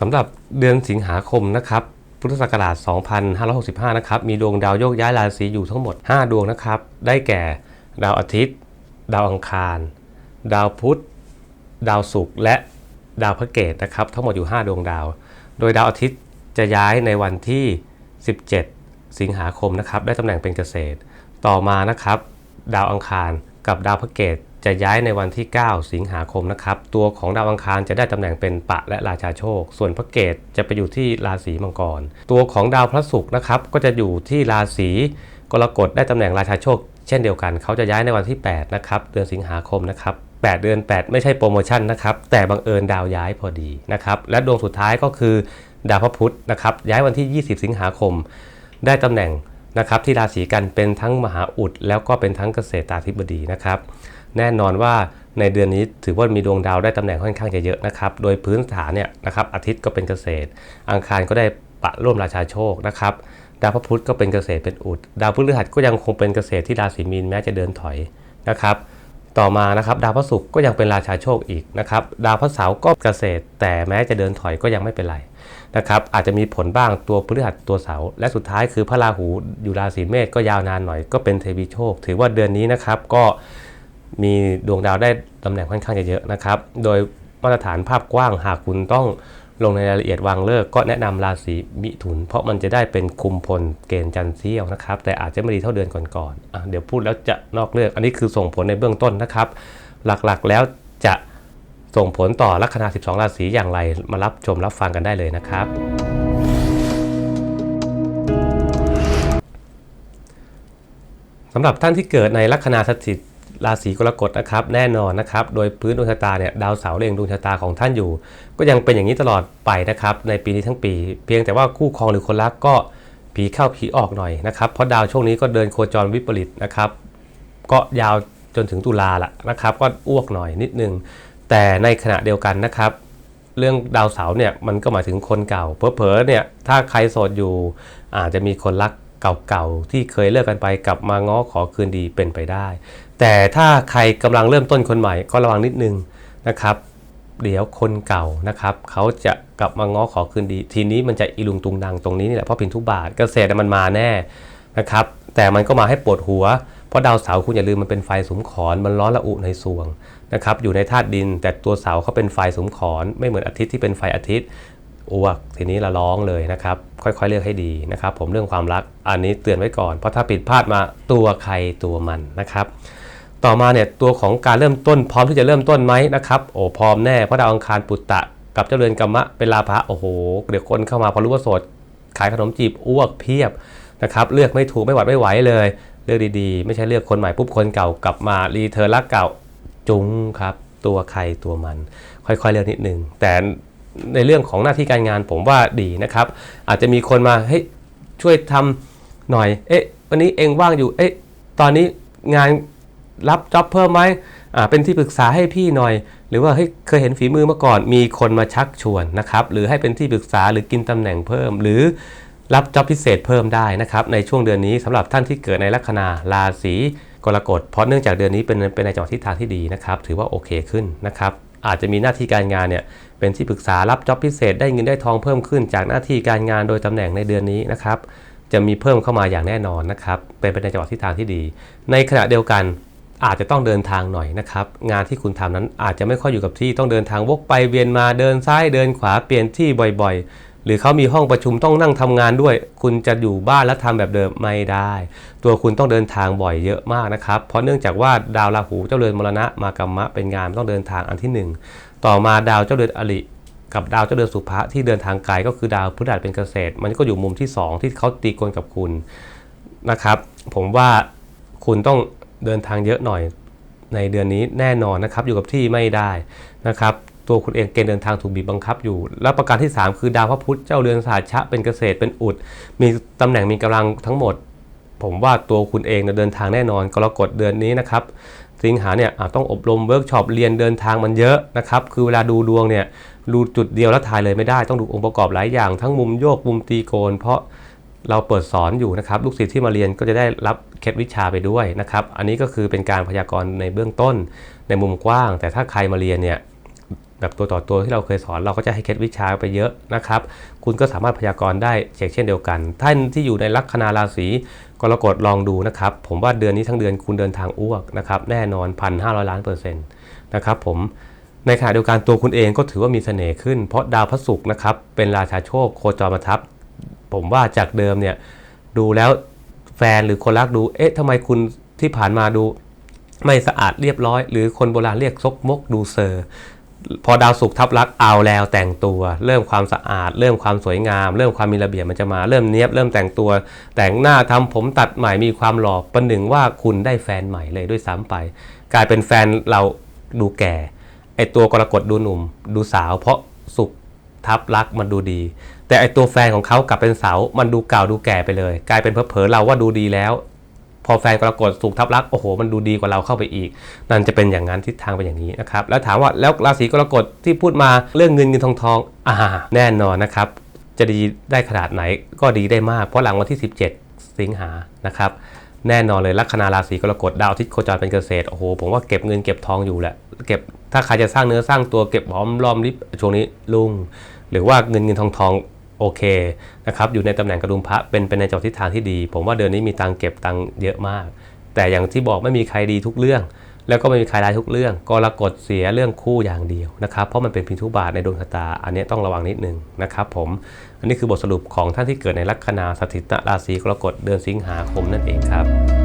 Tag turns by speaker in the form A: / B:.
A: สำหรับเดือนสิงหาคมนะครับพุทธศักราช 2565 นะครับ มีดวงดาวโยกย้ายราศีอยู่ทั้งหมด 5 ดวงนะครับ ได้แก่ ดาวอาทิตย์ ดาวอังคาร ดาวพุธ ดาวศุกร์ และดาวพระเกตนะครับ ทั้งหมดอยู่ 5 ดวงดาว โดยดาวอาทิตย์จะย้ายในวันที่ 17 สิงหาคมนะครับ ได้ตำแหน่งเป็นเกษตร ต่อมานะครับ ดาวอังคารกับดาวพระเกต จะย้ายในวันที่ 9 สิงหาคมนะครับ ตัวของดาวอังคารจะได้ตำแหน่งเป็นปะและราชาโชค ส่วนพระเกตจะไปอยู่ที่ราศีมังกร ตัวของดาวพระศุกร์นะครับก็จะอยู่ที่ราศีกรกฎได้ตำแหน่งราชาโชค เช่นเดียวกัน เขาจะย้ายในวันที่ 8 นะครับ เดือนสิงหาคมนะครับ 8 เดือน 8 ไม่ใช่โปรโมชั่นนะครับ แต่บังเอิญดาวย้ายพอดีนะครับ และดวงสุดท้ายก็คือ ดาวพระพุธนะครับ ย้ายวันที่ 20 สิงหาคม ได้ตำแหน่งนะครับที่ราศีกันเป็นทั้งมหาอุดแล้วก็เป็นทั้งเกษตราธิบดีนะครับ แน่นอนว่าในเดือนนี้ถือว่ามีดวงดาวได้ตำแหน่งค่อนข้างจะเยอะนะครับ โดยพื้นฐานเนี่ยนะครับอาทิตย์ก็เป็นเกษตร อังคารก็ได้ปะร่วมราชาโชคนะครับ ดาวพระพุธก็เป็นเกษตรเป็นอุด ดาวพฤหัสก็ยังคงเป็นเกษตรที่ราศีมีนแม้จะเดินถอยนะครับ ต่อมานะครับดาวพระศุกร์ก็ยังเป็นราชาโชคอีกนะครับ ดาวพระเสาร์ก็เกษตร แต่แม้จะเดินถอยก็ยังไม่เป็นไรนะครับอาจจะมีผลบ้างตัวพฤหัสตัวเสาร์และสุดท้ายคือพระราหูอยู่ราศีเมษก็ยาวนานหน่อยก็เป็นเทวีโชค ถือว่าเดือนนี้นะครับก็ มีดวงดาวได้ตำแหน่งค่อนข้างจะเยอะนะครับ โดยมาตรฐานภาพกว้างหากคุณต้องลงในรายละเอียดวางเลิกก็แนะนำราศีมิถุน เพราะมันจะได้เป็นคุมพลเกณฑ์จันทร์เสี้ยวนะครับ แต่อาจจะไม่ดีเท่าเดือนก่อนๆอะเดี๋ยวพูดแล้วจะนอกเรื่องอันนี้คือส่งผลในเบื้องต้นนะครับ หลักๆแล้วจะส่งผลต่อลัคนา 12 ราศีอย่างไรมารับชมรับฟังกันได้เลยนะครับ สำหรับท่านที่เกิดในลัคนาสถิต ราศีกรกฎนะครับแน่นอนนะครับ โดยพื้นดวงชะตาเนี่ยดาวเสาร์เล็งดวงชะตาของท่านอยู่ ก็ยังเป็นอย่างนี้ตลอดไปนะครับในปีนี้ทั้งปี เพียงแต่ว่าคู่ครองหรือคนรักก็ผีเข้าผีออกหน่อยนะครับเพราะดาวช่วงนี้ก็เดินโคจรวิปริตนะครับก็ยาวจนถึงตุลาละนะครับ ก็อ้วกหน่อยนิดนึง แต่ในขณะเดียวกันนะครับ เรื่องดาวเสาร์เนี่ยมันก็หมายถึงคนเก่าเพอๆเนี่ยถ้าใครโสดอยู่อาจจะมีคนรัก เก่าๆ ที่เคยเลิกกันไปกลับมาง้อขอคืนดีเป็นไปได้ แต่ถ้าใครกำลังเริ่มต้นคนใหม่ก็ระวังนิดนึงนะครับ เดี๋ยวคนเก่านะครับเขาจะกลับมาง้อขอคืนดี ทีนี้มันจะอีลุงตุงนางตรงนี้นี่แหละเพราะเป็นทุบาทเกษตรมันมาแน่นะครับ แต่มันก็มาให้ปวดหัวเพราะดาวเสาร์คุณอย่าลืมมันเป็นไฟสมขอนมันร้อนระอุในสวงนะครับอยู่ในธาตุดิน แต่ตัวเสาเขาเป็นไฟสมขอนไม่เหมือนอาทิตย์ที่เป็นไฟอาทิตย์ อ้วกทีนี้ละร้องเลยนะครับ ค่อยๆเลือกให้ดีนะครับ ผมเรื่องความรักอันนี้เตือนไว้ก่อน เพราะถ้าผิดพลาดมาตัวใครตัวมันนะครับ ต่อมาเนี่ยตัวของการเริ่มต้นพร้อมที่จะเริ่มต้นไหมนะครับโอ้พร้อมแน่เพราะดาวอังคารปุตตะ กับเจ้าเรือนกรรมะเป็นลาภะโอ้โหเดี๋ยวคนเข้ามาพอรู้ว่าโสดขายขนมจีบอ้วกเพียบนะครับเลือกไม่ถูกไม่หวัดไม่ไหวเลย เลือกดีๆ ไม่ใช่เลือกคนใหม่ปุ๊บคนเก่ากลับมารีเทิร์นรักเก่าจุ้งครับตัวใครตัวมัน ค่อยๆเลือกนิดนึงแต่ ในเรื่องของหน้าที่การงานผมว่าดีนะครับ อาจจะมีคนมาเฮ้ยช่วยทำหน่อย เอ๊ะ วันนี้เองว่างอยู่ เอ๊ะ ตอนนี้งานรับจ็อบเพิ่มไหมอ่า เป็นที่ปรึกษาให้พี่หน่อย หรือว่าเฮ้ยเคยเห็นฝีมือมาก่อน มีคนมาชักชวนนะครับ หรือให้เป็นที่ปรึกษาหรือกินตำแหน่งเพิ่ม หรือรับจ็อบพิเศษเพิ่มได้นะครับ ในช่วงเดือนนี้สำหรับท่านที่เกิดในลัคนาราศีกรกฎ เพราะเนื่องจากเดือนนี้เป็นเป็นในจังหวะทิศทางที่ดีนะครับ ถือว่าโอเคขึ้นนะครับ อาจจะมีหน้าที่การงานเนี่ย เป็นที่ปรึกษารับจ็อบพิเศษได้เงินได้ทองเพิ่มขึ้นจากหน้าที่การงานโดยตำแหน่งในเดือนนี้นะครับจะมีเพิ่มเข้ามาอย่างแน่นอนนะครับเป็นไปในจังหวะทิศทางที่ดี ในขณะเดียวกันอาจจะต้องเดินทางหน่อยนะครับ งานที่คุณทำนั้นอาจจะไม่ค่อยอยู่กับที่ต้องเดินทางวกไปเวียนมาเดินซ้ายเดินขวาเปลี่ยนที่บ่อยๆ หรือเขามีห้องประชุมต้องนั่งทำงานด้วย คุณจะอยู่บ้านแล้วทำแบบเดิมไม่ได้ ตัวคุณต้องเดินทางบ่อยเยอะมากนะครับ เพราะเนื่องจากว่าดาวราหูเจ้าเรือนมรณะมากรรมะเป็นงานต้องเดินทางอันที่ 1 ต่อมาดาวเจ้าเรือนอริกับดาวเจ้าเดือนสุภะที่เดินทางไกลก็คือดาวพฤหัสเป็นเกษตร มันก็อยู่มุมที่ 2 ที่เขาตีกลกับคุณนะครับ ผมว่าคุณต้องเดินทางเยอะหน่อยในเดือนนี้แน่นอนนะครับ อยู่กับที่ไม่ได้นะครับ ตัวคุณเองเกณฑ์เดินทางถูกบีบบังคับอยู่ แล้วประการที่ 3 คือดาวพระพุธเจ้าเรือนสาชะเป็นเกษตรเป็นอุด มีตำแหน่งมีกำลังทั้งหมด ผมว่าตัวคุณเองเดินทางแน่นอนกรกฎเดือนนี้นะครับสิงหาเนี่ยต้องอบรมเวิร์กช็อปเรียนเดินทางมันเยอะนะครับ คือเวลาดูดวงเนี่ยดูจุดเดียวแล้วถ่ายเลยไม่ได้ต้องดูองค์ประกอบหลายอย่างทั้งมุมโยกมุมตีโกน เพราะเราเปิดสอนอยู่นะครับ ลูกศิษย์ที่มาเรียนก็จะได้รับเคล็ดวิชาไปด้วยนะครับ อันนี้ก็คือเป็นการพยากรณ์ในเบื้องต้นในมุมกว้าง แต่ถ้าใครมาเรียนเนี่ย แบบตัวต่อตัวที่เราเคยสอนเราก็จะให้เคล็ดวิชาไปเยอะนะครับ คุณก็สามารถพยากรณ์ได้เช่นเดียวกัน ท่านที่อยู่ในลัคนาราศีกรกฎลองดูนะครับ ผมว่าเดือนนี้ทั้งเดือนคุณเดินทางอ้วกนะครับแน่นอนพันห้าร้อยล้านเปอร์เซ็นต์นะครับผมในขณะเดียวกันตัวคุณเองก็ถือว่ามีเสน่ห์ขึ้น เพราะดาวพระศุกร์นะครับเป็นราชาโชคโคจรมาทับ ผมว่าจากเดิมเนี่ยดูแล้วแฟนหรือคนรักดูเอ๊ะทำไมคุณที่ผ่านมาดูไม่สะอาดเรียบร้อย หรือคนโบราณเรียกซกมกดูเซอร์ พอดาวศุกร์ทับลักเอาแล้วแต่งตัว เริ่มความสะอาด เริ่มความสวยงาม เริ่มความมีระเบียบมันจะมา เริ่มเนี้ยบเริ่มแต่งตัว แต่งหน้าทำผมตัดใหม่มีความหล่อประหนึ่งว่าคุณได้แฟนใหม่เลยด้วยซ้ำไป กลายเป็นแฟนเราดูแก่ไอตัวกรกฎดูหนุ่ม ดูสาว เพราะศุกร์ทับลักมันดูดี แต่ไอตัวแฟนของเขากลับเป็นสาวมันดูเก่าดูแก่ไปเลย กลายเป็นเผลอเราว่าดูดีแล้ว พอแฟนกรกฎสุกทับลักโอ้โห มันดูดีกว่าเราเข้าไปอีก นั่นจะเป็นอย่างนั้นทิศทางเป็นอย่างนี้นะครับ แล้วถามว่าแล้วราศีกรกฎที่พูดมาเรื่องเงินเงินทองทองอ่าแน่นอนนะครับ จะดีได้ขนาดไหนก็ดีได้มาก เพราะหลังวันที่ 17 สิงหานะครับแน่นอนเลยลัคนาราศีกรกฎดาวอาทิตย์โคจรเป็นเกษตรโอ้โหผมว่าเก็บเงินเก็บทองอยู่แหละเก็บถ้าใครจะสร้างเนื้อสร้างตัวเก็บหอมรอมริบช่วงนี้ลุง หรือว่าเงินเงินทองทอง โอเคนะครับอยู่ในตำแหน่งกระดุมพระเป็นเป็นในจอทิศทางที่ดี ผมว่าเดือนนี้มีตังเก็บตังเยอะมาก แต่อย่างที่บอกไม่มีใครดีทุกเรื่อง แล้วก็ไม่มีใครร้ายทุกเรื่องกรกฎเสียเรื่องคู่อย่างเดียวนะครับเพราะมันเป็นพินทุบาทในดวงชะตา อันนี้ต้องระวังนิดนึงนะครับผมอันนี้คือบทสรุปของท่านที่เกิดในลัคนาสถิตราศีกรกฎเดือนสิงหาคมนั่นเองครับ